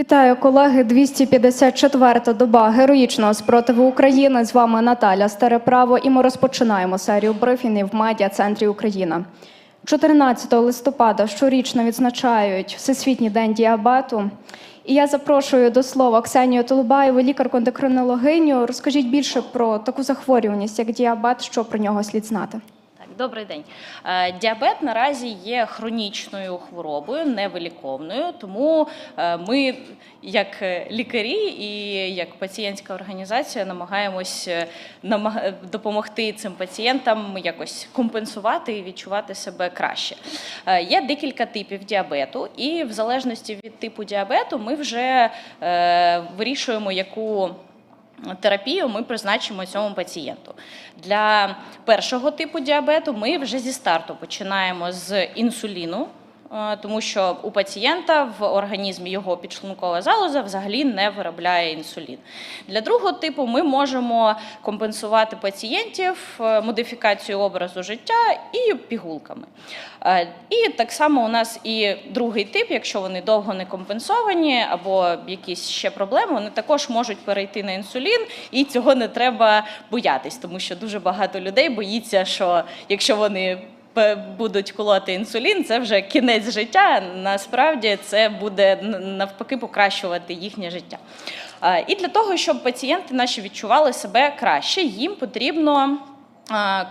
Вітаю, колеги. 254-та доба героїчного спротиву України. З вами Наталя Стареправо, і ми розпочинаємо серію брифінгів в медіа центрі Україна. 14 листопада щорічно відзначають Всесвітній день діабету. І я запрошую до слова Ксенію Толубаєву, лікарку-ендокринологиню. Розкажіть більше про таку захворюваність, як діабет, що про нього слід знати. Добрий день. Е, Діабет наразі є хронічною хворобою, невиліковною, тому е, ми, як е, лікарі і як пацієнтська організація, намагаємось допомогти цим пацієнтам якось компенсувати і відчувати себе краще. Є декілька типів діабету, і в залежності від типу діабету ми вже вирішуємо, яку терапію ми призначимо цьому пацієнту. Для першого типу діабету ми вже зі старту починаємо з інсуліну. Е, Тому що у пацієнта в організмі його підшлункова залоза взагалі не виробляє інсулін. Для другого типу ми можемо компенсувати пацієнтів е, модифікацією образу життя і пігулками. Е, І так само у нас і другий тип, якщо вони довго не компенсовані або якісь ще проблеми, вони також можуть перейти на інсулін, і цього не треба боятись, тому що дуже багато людей боїться, що якщо вони будуть колоти інсулін, це вже кінець життя. Насправді це буде навпаки покращувати їхнє життя. І для того, щоб пацієнти наші відчували себе краще, їм потрібно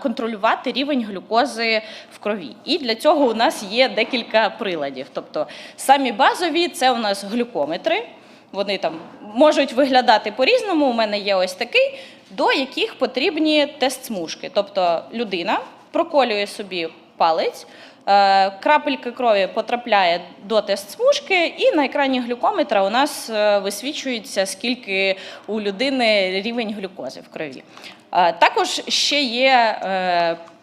контролювати рівень глюкози в крові. І для цього у нас є декілька приладів. Тобто самі базові це у нас глюкометри. Вони там можуть виглядати по-різному. У мене є ось такий, до яких потрібні тест-смужки. Тобто людина проколює собі палець. е, Крапелька крові потрапляє до тест-смужки, і на екрані глюкометра у нас е, висвічується, скільки у людини рівень глюкози в крові. Е, Також ще є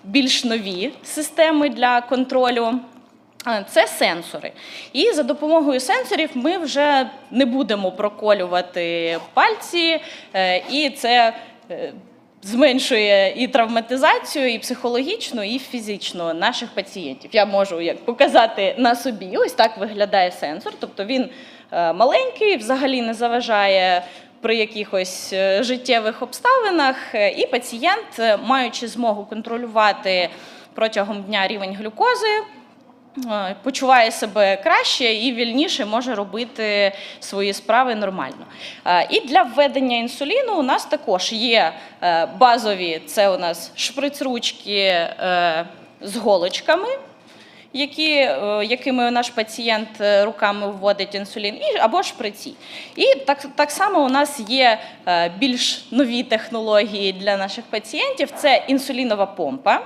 більш нові системи для контролю. Це сенсори. І за допомогою сенсорів ми вже не будемо проколювати пальці, і це зменшує і травматизацію, і психологічну, і фізичну наших пацієнтів. Я можу як показати на собі. Ось так виглядає сенсор. Тобто він е, маленький, взагалі не заважає при якихось е, життєвих обставинах, е, і пацієнт, маючи змогу контролювати протягом дня рівень глюкози, почуває себе краще і вільніше може робити свої справи нормально. Е, І для введення інсуліну у нас також є е, базові, це у нас шприц-ручки е, з голочками. Які, е, якими наш пацієнт е, руками вводить інсулін, або шприці. І так, так само у нас є е, більш нові технології для наших пацієнтів. Це інсулінова помпа.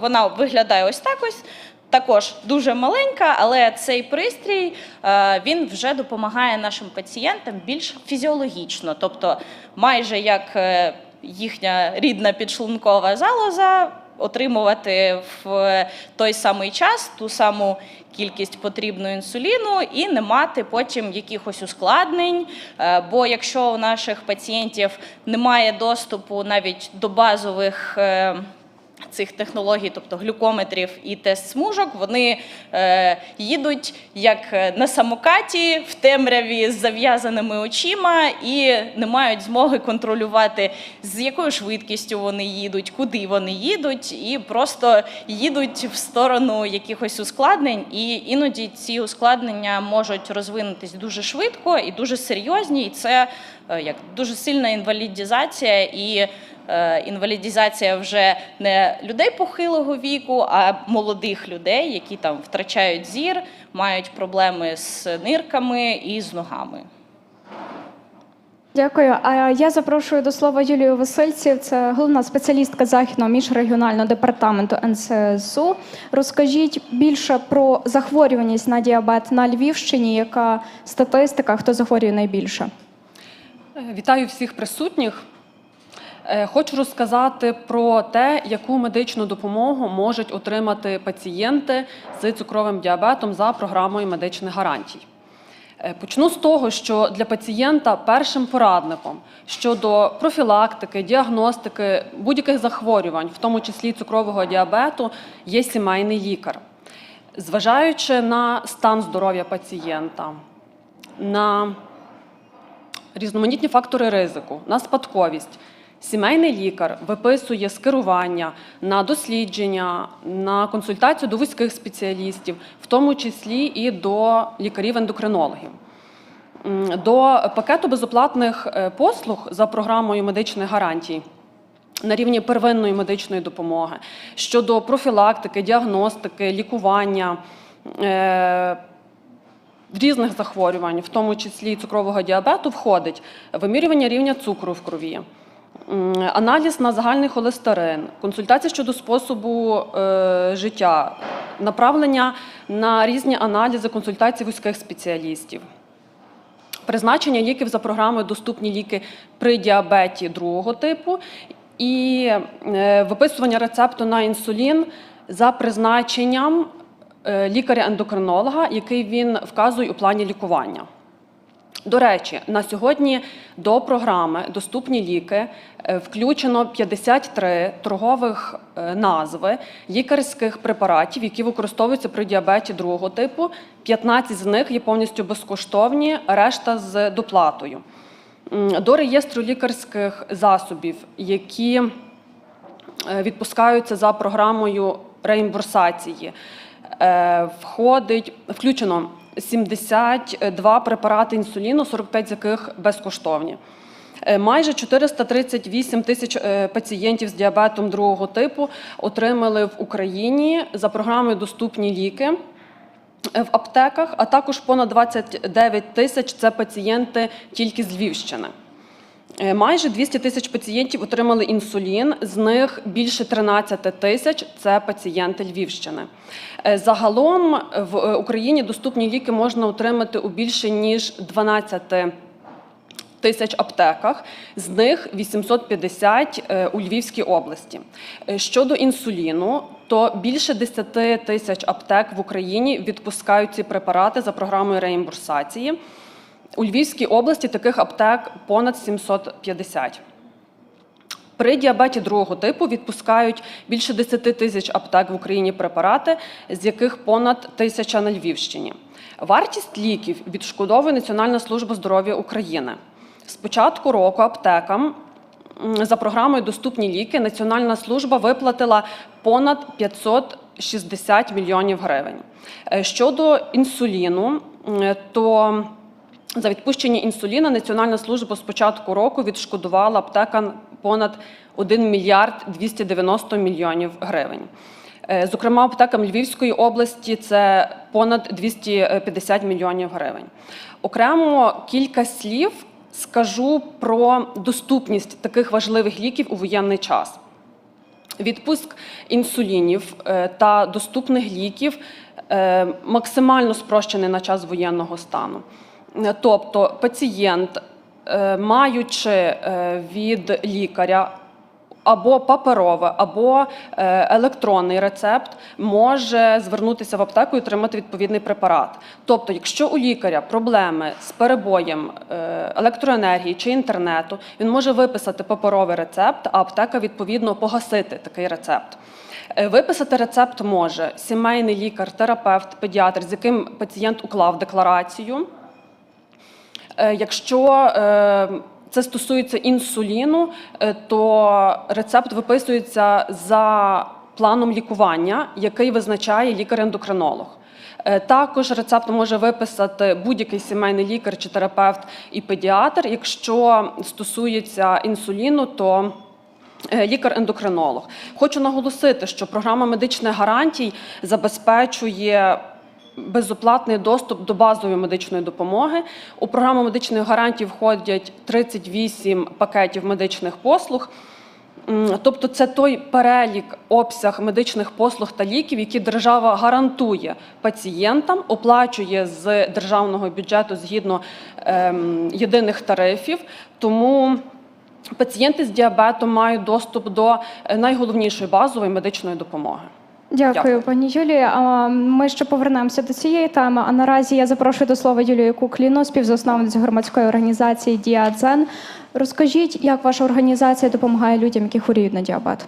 Вона виглядає ось так ось. Також дуже маленька, але цей пристрій е, він вже допомагає нашим пацієнтам більш фізіологічно, тобто майже як е, їхня рідна підшлункова залоза отримувати в той самий час ту саму кількість потрібного інсуліну і не мати потім якихось ускладнень. Е, Бо якщо у наших пацієнтів немає доступу навіть до базових е, цих технологій, тобто глюкометрів і тест-смужок, вони е, їдуть як на самокаті в темряві з зав'язаними очима і не мають змоги контролювати, з якою швидкістю вони їдуть, куди вони їдуть, і просто їдуть в сторону якихось ускладнень. І іноді ці ускладнення можуть розвинутись дуже швидко і дуже серйозні. І це е, як дуже сильна інвалідізація і е, інвалідізація вже не людей похилого віку, а молодих людей, які там втрачають зір, мають проблеми з нирками і з ногами. Дякую. А я запрошую до слова Юлію Васильців. Це головна спеціалістка західного міжрегіонального департаменту НСЗУ. Розкажіть більше про захворюваність на діабет на Львівщині. Яка статистика? Хто захворює найбільше? Е, Вітаю всіх присутніх. Е, Хочу розказати про те, яку медичну допомогу можуть отримати пацієнти з цукровим діабетом за програмою медичних гарантій. Е, Почну з того, що для пацієнта першим порадником щодо профілактики, діагностики будь-яких захворювань, в тому числі цукрового діабету, є сімейний лікар. Зважаючи на стан здоров'я пацієнта, на різноманітні фактори ризику, на спадковість. Сімейний лікар виписує скерування на дослідження, на консультацію до вузьких спеціалістів, в тому числі і до лікарів-ендокринологів. До пакету безоплатних е, послуг за програмою медичних гарантій на рівні первинної медичної допомоги щодо профілактики, діагностики, лікування. е, різних захворювань, в тому числі цукрового діабету, входить вимірювання рівня цукру в крові, аналіз на загальний холестерин, консультація щодо способу е, життя, направлення на різні аналізи, консультації вузьких спеціалістів. Призначення ліків за програмою Доступні ліки при діабеті другого типу і е, виписування рецепту на інсулін за призначенням е, лікаря-ендокринолога, який він вказує у плані лікування. До речі, на сьогодні до програми Доступні ліки е, включено 53 торгових е, назви лікарських препаратів, які використовуються при діабеті другого типу. 15 з них є повністю безкоштовні, решта з доплатою. До реєстру лікарських засобів, які е, відпускаються за програмою реімбурсації. Входить включено 72 препарати інсуліну, 45 з яких безкоштовні. Е, Майже 438 тисяч е, пацієнтів з діабетом другого типу отримали в Україні за програмою Доступні ліки в аптеках, а також понад 29 тисяч це пацієнти тільки з Львівщини. Е, Майже 200 тисяч пацієнтів отримали інсулін, з них більше 13 тисяч це пацієнти Львівщини. Е, Загалом в е, Україні доступні ліки можна отримати у більше ніж 12 тисяч аптеках, з них 850 е, у Львівській області. Щодо інсуліну, то більше 10 тисяч аптек в Україні відпускають ці препарати за програмою реімбурсації. У Львівській області таких аптек понад 750. При діабеті другого типу відпускають більше 10 тисяч аптек в Україні препарати, з яких понад тисяча на Львівщині. Вартість ліків відшкодовує Національна служба здоров'я України. З початку року аптекам за програмою Доступні ліки Національна служба виплатила понад 560 мільйонів гривень. Е, Щодо інсуліну, то за відпущення інсуліна Національна служба з початку року відшкодувала аптекам понад 1 мільярд 290 мільйонів гривень. Е, Зокрема, аптекам Львівської області це понад 250 мільйонів гривень. Окремо кілька слів скажу про доступність таких важливих ліків у воєнний час. Відпуск інсулінів е, та доступних ліків е, максимально спрощений на час воєнного стану. Тобто пацієнт, е, маючи е, від лікаря або паперове, або е, електронний рецепт, може звернутися в аптеку і отримати відповідний препарат. Тобто, якщо у лікаря проблеми з перебоєм електроенергії чи інтернету, він може виписати паперовий рецепт, а аптека відповідно погасити такий рецепт. Виписати рецепт може сімейний лікар, терапевт, педіатр, з яким пацієнт уклав декларацію. Е, Якщо е, це стосується інсуліну, е, то рецепт виписується за планом лікування, який визначає лікар-ендокринолог. Також рецепт може виписати будь-який сімейний лікар чи терапевт і педіатр. Якщо стосується інсуліну, то лікар-ендокринолог. Хочу наголосити, що програма медичних гарантій забезпечує безоплатний доступ до базової медичної допомоги. У програму медичних гарантій входять 38 пакетів медичних послуг. Тобто це той перелік, обсяг медичних послуг та ліків, які держава гарантує пацієнтам, оплачує з державного бюджету згідно ем, єдиних тарифів. Тому пацієнти з діабетом мають доступ до е, найголовнішої базової медичної допомоги. Дякую, Дякую. пані Юлія. Ми ще повернемося до цієї теми. А наразі я запрошую до слова Юлію Кукліну, співзасновницю громадської організації Діадзен. Розкажіть, як ваша організація допомагає людям, які хворіють на діабет?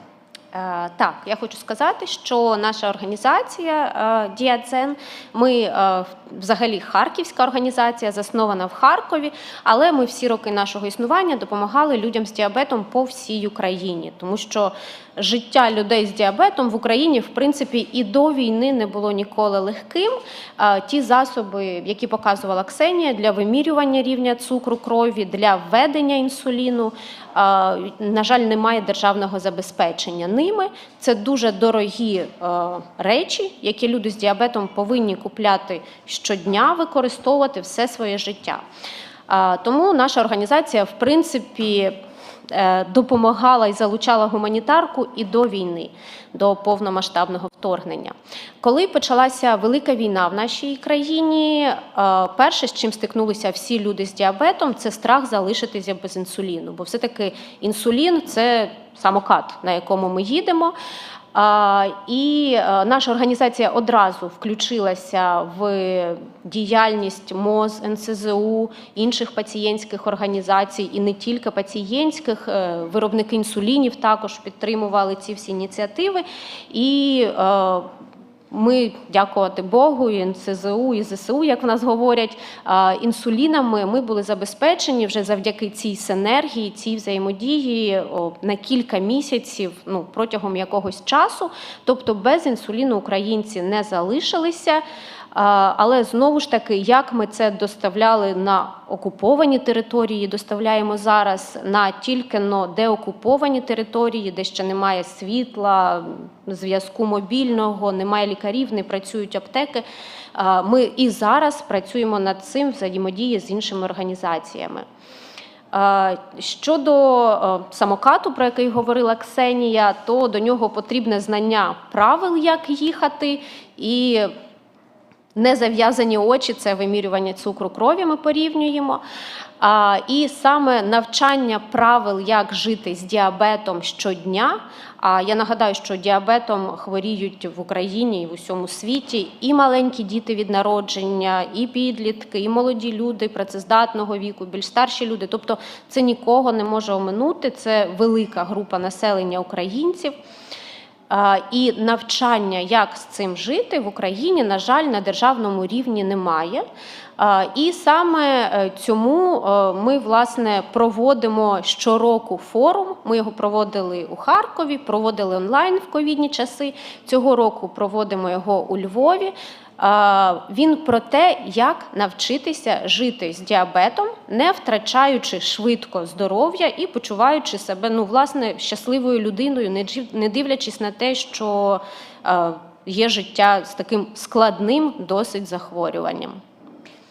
Е, Так, я хочу сказати, що наша організація Діадзен, ми е, взагалі харківська організація, заснована в Харкові, але ми всі роки нашого існування допомагали людям з діабетом по всій Україні, тому що життя людей з діабетом в Україні, в принципі, і до війни не було ніколи легким. Ті засоби, які показувала Ксенія для вимірювання рівня цукру крові, для введення інсуліну, на жаль, немає державного забезпечення ними. Це дуже дорогі речі, які люди з діабетом повинні купляти щодня, використовувати все своє життя. Тому наша організація, в принципі, е, допомагала і залучала гуманітарку і до війни, до повномасштабного вторгнення. Коли почалася велика війна в нашій країні, е, перше, з чим стикнулися всі люди з діабетом, це страх залишитися без інсуліну. Бо все-таки інсулін це самокат, на якому ми їдемо. І е, наша організація одразу включилася в діяльність МОЗ, НСЗУ, інших пацієнтських організацій, і не тільки пацієнтських. Е, Виробники інсулінів також підтримували ці всі ініціативи. І е, ми, дякувати Богу, і НСЗУ, і ЗСУ, як в нас говорять, інсулінами ми були забезпечені вже завдяки цій синергії, цій взаємодії на кілька місяців, ну протягом якогось часу. Тобто без інсуліну українці не залишилися. Але знову ж таки, як ми це доставляли на окуповані території, доставляємо зараз на тільки но деокуповані території, де ще немає світла, зв'язку мобільного, немає лікарів, не працюють аптеки. Ми і зараз працюємо над цим взаємодії з іншими організаціями. Щодо самокату, про який говорила Ксенія, то до нього потрібне знання правил, як їхати, і не зав'язані очі це вимірювання цукру крові. Ми порівнюємо. А, І саме навчання правил, як жити з діабетом щодня. А я нагадаю, що діабетом хворіють в Україні і в усьому світі і маленькі діти від народження, і підлітки, і молоді люди працездатного віку, більш старші люди. Тобто це нікого не може оминути. Це велика група населення українців. І навчання, як з цим жити в Україні, на жаль, на державному рівні немає. І саме е, цьому е, ми власне проводимо щороку форум. Ми його проводили у Харкові, проводили онлайн в ковідні часи. Цього року проводимо його у Львові. Він про те, як навчитися жити з діабетом, не втрачаючи швидко здоров'я і почуваючи себе ну, власне, щасливою людиною, не дивлячись на те, що е, є життя з таким складним досить захворюванням.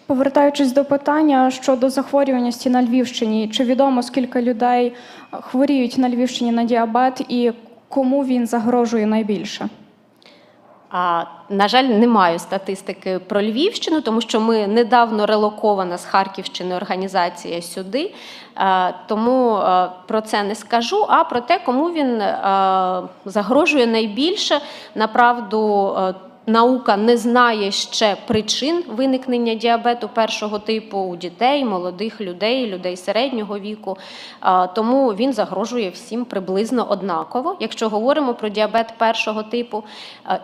Повертаючись до питання щодо захворюваності на Львівщині, чи відомо скільки людей хворіють на Львівщині на діабет і кому він загрожує найбільше? А, на жаль, не маю статистики про Львівщину, тому що ми недавно релокована з Харківщини організація сюди, е, тому е, про це не скажу. А про те, кому він е, загрожує найбільше, направду. Наука не знає ще причин виникнення діабету першого типу у дітей, молодих людей, людей середнього віку. Тому він загрожує всім приблизно однаково. Якщо говоримо про діабет першого типу,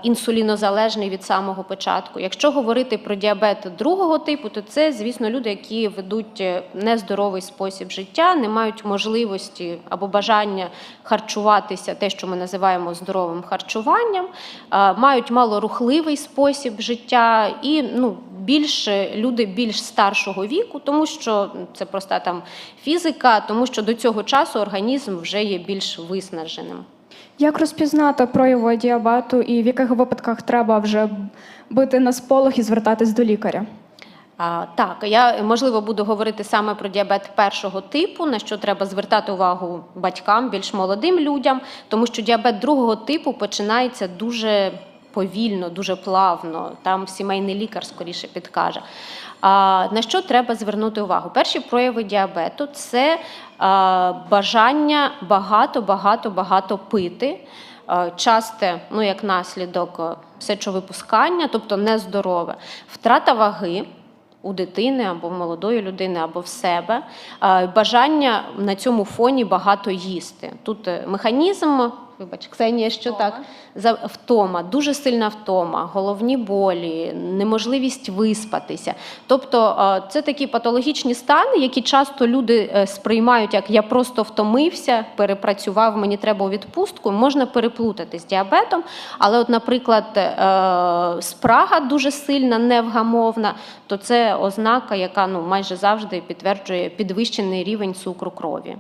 інсулінозалежний від самого початку. Якщо говорити про діабет другого типу, то це, звісно, люди, які ведуть е, нездоровий спосіб життя, не мають можливості або бажання харчуватися, те, що ми називаємо здоровим харчуванням, мають малорухливий спосіб життя і ну. Більше люди більш старшого віку, тому що це проста там фізика, тому що до цього часу організм вже є більш виснаженим. Як розпізнати прояви діабету і в яких випадках треба вже бити на сполох і звертатись до лікаря? А, так, я можливо буду говорити саме про діабет першого типу, на що треба звертати увагу батькам, більш молодим людям, тому що діабет другого типу починається дуже повільно, дуже плавно. Там сімейний лікар скоріше підкаже. А, на що треба звернути увагу? Перші прояви діабету це бажання багато, багато, багато пити. Часте, ну як наслідок сечовипускання, тобто нездорове, втрата ваги у дитини або в молодої людини, або в себе, бажання на цьому фоні багато їсти. Тут е, механізм Вибач, Ксенія, що Втома. так за втома, дуже сильна втома, головні болі, неможливість виспатися. Тобто е, це такі патологічні стани, які часто люди е, сприймають як я просто втомився, перепрацював, мені треба у відпустку. Можна переплутати з діабетом, але, от, наприклад, е, спрага дуже сильна, невгамовна, то це ознака, яка ну майже завжди підтверджує підвищений рівень цукру крові.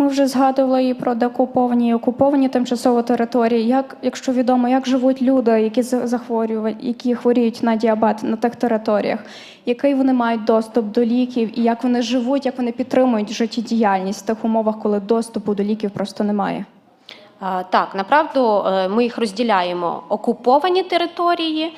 Ми вже згадували і про деокуповані і окуповані тимчасово території. Як, якщо відомо, як живуть люди, які за- захворюють, які хворіють на діабет на тих територіях, який вони мають доступ до ліків, і як вони живуть, як вони підтримують життєдіяльність в тих умовах, коли доступу до ліків просто немає. Так, направду е, ми їх розділяємо. Окуповані території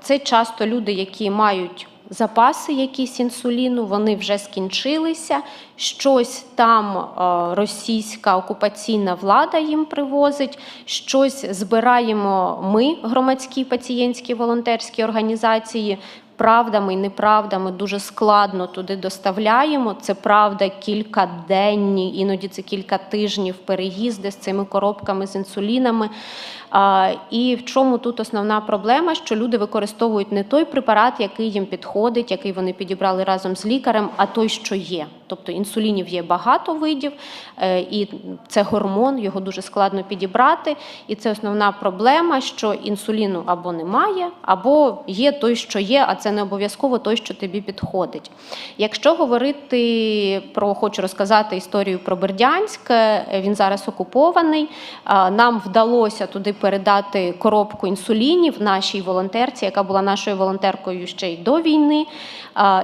це часто люди, які мають запаси якісь інсуліну, вони вже скінчилися. Щось там е, російська окупаційна влада їм привозить, щось збираємо ми, громадські пацієнтські волонтерські організації. Правдами і неправдами дуже складно туди доставляємо. Це правда кількаденні, іноді це кілька тижнів переїзди з цими коробками з інсулінами. І в чому тут основна проблема? Що люди використовують не той препарат, який їм підходить, який вони підібрали разом з лікарем, а той, що є. Тобто інсулінів є багато видів, е, і це гормон, його дуже складно підібрати. І це основна проблема, що інсуліну або немає, або є той, що є, а це не обов'язково той, що тобі підходить. Якщо говорити про, хочу розказати історію про Бердянськ, е, він зараз окупований. Нам вдалося туди передати коробку інсулінів нашій волонтерці, яка була нашою волонтеркою ще й до війни.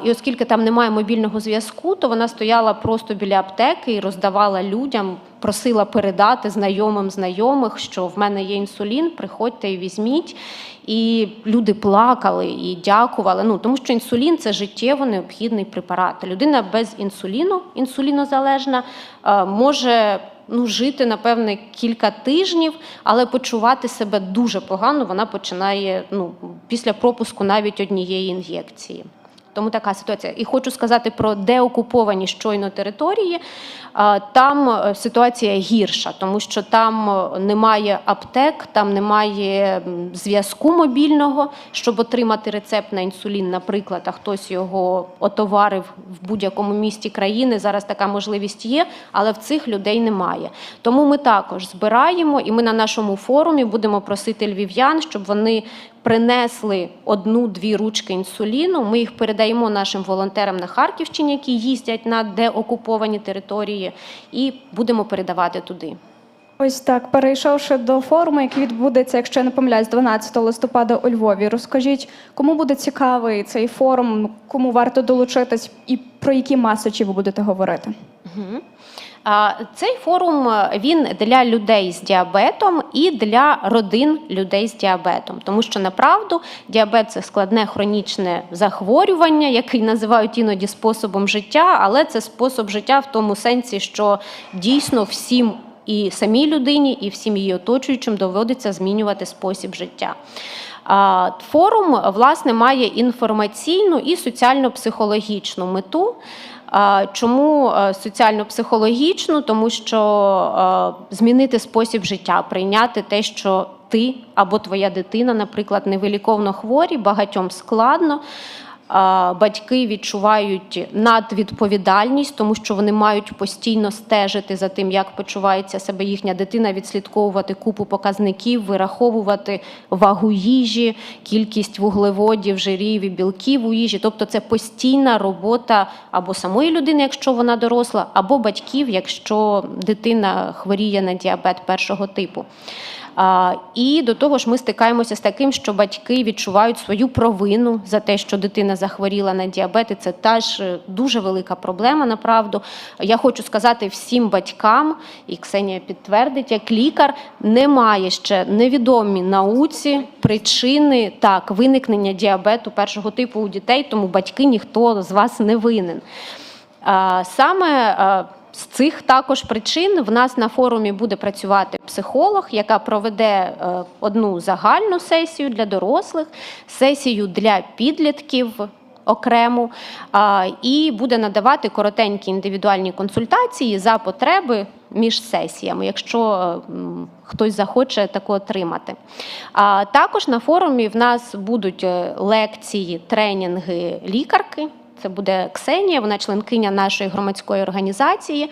І оскільки там немає мобільного зв'язку, то вона стояла просто біля аптеки і роздавала людям, просила передати знайомим знайомих, що в мене є інсулін, приходьте і візьміть. І люди плакали і дякували. Ну тому що інсулін це життєво необхідний препарат. Людина без інсуліну, інсулінозалежна, е, може ну, жити, напевне, кілька тижнів, але почувати себе дуже погано вона починає ну, після пропуску навіть однієї ін'єкції. Тому така ситуація. І хочу сказати про деокуповані щойно території. Там е, ситуація гірша, тому що там е, немає аптек, там немає зв'язку мобільного, щоб отримати рецепт на інсулін, наприклад, а хтось його отоварив в будь-якому місті країни. Зараз така можливість є, але в цих людей немає. Тому ми також збираємо, і ми на нашому форумі будемо просити львів'ян, щоб вони принесли одну-дві ручки інсуліну. Ми їх передаємо нашим волонтерам на Харківщині, які їздять на деокуповані території, і будемо передавати туди. Ось так, перейшовши до форуму, який відбудеться, якщо я не помиляюсь, 12 листопада у Львові. Розкажіть, кому буде цікавий цей форум, кому варто долучитись, і про які меседжі ви будете говорити? Мгм. Цей форум е, він для людей з діабетом і для родин людей з діабетом, тому що направду діабет це складне хронічне захворювання, який називають іноді способом життя, але це спосіб життя в тому сенсі, що дійсно всім. І самій людині, і всім її оточуючим доводиться змінювати спосіб життя. Форум власне має інформаційну і соціально-психологічну мету. Чому е, соціально-психологічну? Тому що е, змінити спосіб життя, прийняти те, що ти або твоя дитина, наприклад, невиліковно хворі, багатьом складно. Батьки відчувають надвідповідальність, тому що вони мають постійно стежити за тим, як почувається себе їхня дитина, відслідковувати купу показників, вираховувати вагу їжі, кількість вуглеводів, жирів і білків у їжі. Тобто це постійна робота або самої людини, якщо вона доросла, або батьків, якщо дитина хворіє на діабет першого типу. І до того ж, ми стикаємося з таким, що батьки відчувають свою провину за те, що дитина захворіла на діабет. І це теж е, дуже велика проблема. Направду, я хочу сказати всім батькам, і Ксенія підтвердить, як лікар, немає ще невідомі науці причини так виникнення діабету першого типу у дітей, тому батьки ніхто з вас не винен. Саме з цих також причин в нас на форумі буде працювати психолог, яка проведе е, одну загальну сесію для дорослих, сесію для підлітків. окрему і буде надавати коротенькі індивідуальні консультації за потреби між сесіями, якщо хтось захоче таку отримати. Також на форумі в нас будуть е, лекції, тренінги лікарки. Це буде Ксенія, вона членкиня нашої громадської організації.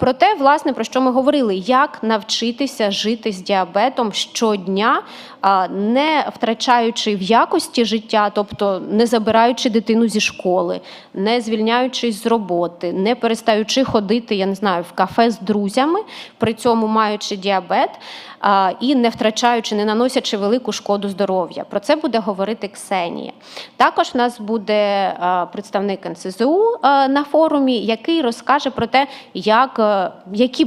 Про те, власне, про що ми говорили, як навчитися жити з діабетом щодня, не втрачаючи в якості життя, тобто не забираючи дитину зі школи, не звільняючись з роботи, не перестаючи ходити, я не знаю, в кафе з друзями, при цьому маючи діабет і не втрачаючи, не наносячи велику шкоду здоров'я. Про це буде говорити Ксенія. Також в нас буде представник НСЗУ на форумі, який розкаже про те, як, е, які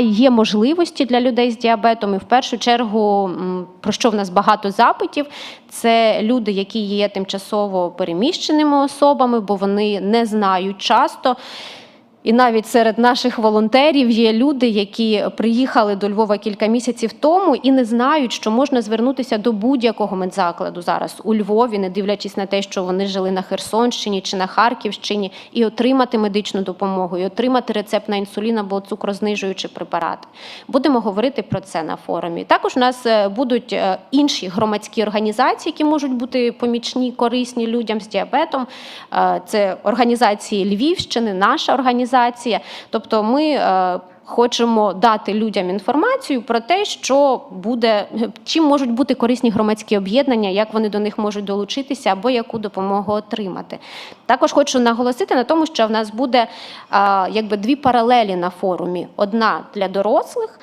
є можливості для людей з діабетом. І в першу чергу, про що в нас багато запитів, це люди, які є тимчасово переміщеними особами, бо вони не знають часто. І навіть серед наших волонтерів є люди, які приїхали до Львова кілька місяців тому і не знають, що можна звернутися до будь-якого медзакладу зараз у Львові, не дивлячись на те, що вони жили на Херсонщині чи на Харківщині, і отримати медичну допомогу, і отримати рецепт на інсулін або цукрознижуючі препарати. Будемо говорити про це на форумі. Також у нас е, будуть е, інші громадські організації, які можуть бути помічні, корисні людям з діабетом. Е, Це організації Львівщини, наша організація. Тобто ми е, хочемо дати людям інформацію про те, що буде, чим можуть бути корисні громадські об'єднання, як вони до них можуть долучитися або яку допомогу отримати. Також хочу наголосити на тому, що в нас буде якби дві паралелі на форумі: одна для дорослих.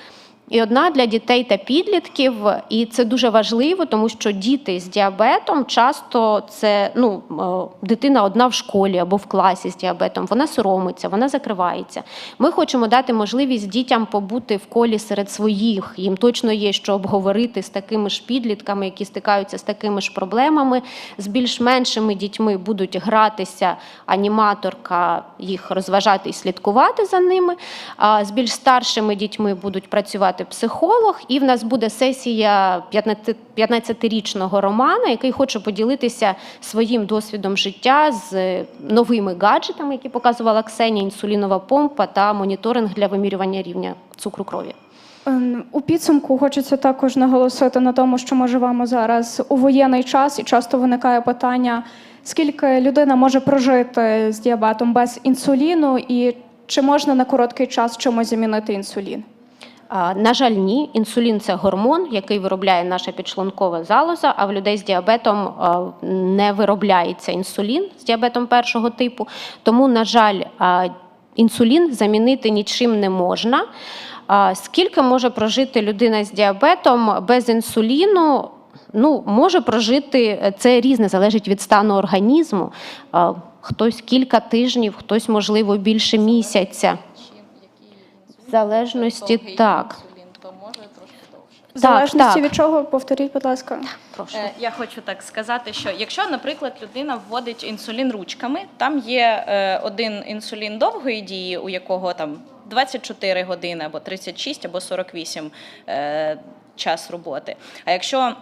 І одна для дітей та підлітків, і це дуже важливо, тому що діти з діабетом часто це ну е, дитина одна в школі або в класі з діабетом. Вона соромиться, вона закривається. Ми хочемо дати можливість дітям побути в колі серед своїх. Їм точно є що обговорити з такими ж підлітками, які стикаються з такими ж проблемами. З більш меншими дітьми будуть гратися аніматорка, їх розважати і слідкувати за ними. А з більш старшими дітьми будуть працювати психолог, і в нас буде сесія 15 15-річного Романа, який хоче поділитися своїм досвідом життя з новими гаджетами, які показувала Ксенія, інсулінова помпа та моніторинг для вимірювання рівня цукру крові. Ем, У підсумку хочеться також наголосити на тому, що ми живемо зараз у воєнний час, і часто виникає питання, скільки людина може прожити з діабетом без інсуліну, і чи можна на короткий час чимось замінити інсулін? На жаль, ні. Інсулін це гормон, який виробляє наша підшлункова залоза, а в людей з діабетом не виробляється інсулін з діабетом першого типу. Тому, на жаль, інсулін замінити нічим не можна. Скільки може прожити людина з діабетом без інсуліну? Ну, може прожити це різне, залежить від стану організму. Хтось кілька тижнів, хтось, можливо, більше місяця. В залежності так. В залежності так. від чого, повторіть, будь ласка. Прошу. Е, Я хочу так сказати, що якщо, наприклад, людина вводить інсулін ручками, там є е, один інсулін довгої дії, у якого там 24 години або 36, або 48 е, час роботи. А якщо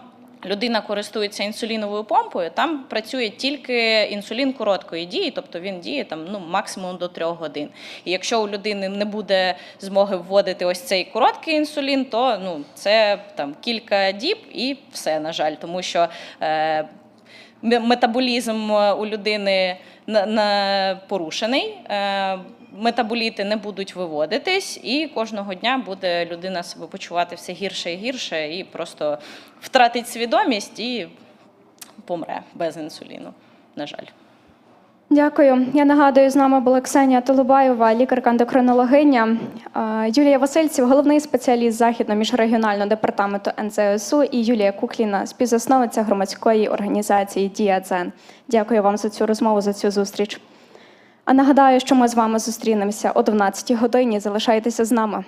людина користується інсуліновою помпою, там працює тільки інсулін короткої дії, тобто він діє там ну максимум до 3 годин. І якщо у людини не буде змоги вводити ось цей короткий інсулін, то ну це там кілька діб і все, на жаль, тому що. Е, Метаболізм у людини на, на порушений, е, метаболіти не будуть виводитись, і кожного дня буде людина себе почувати все гірше і гірше, і просто втратить свідомість і помре без інсуліну. На жаль. Дякую. Я нагадую, з нами була Ксенія Толубаєва, лікарка-ендокринологиня, е, Юлія Васильців, головний спеціаліст західно-міжрегіонального департаменту НЗСУ і Юлія Кукліна, співзасновниця громадської організації Діадзен. Дякую вам за цю розмову, за цю зустріч. А нагадаю, що ми з вами зустрінемося о 12 годині. Залишайтеся з нами.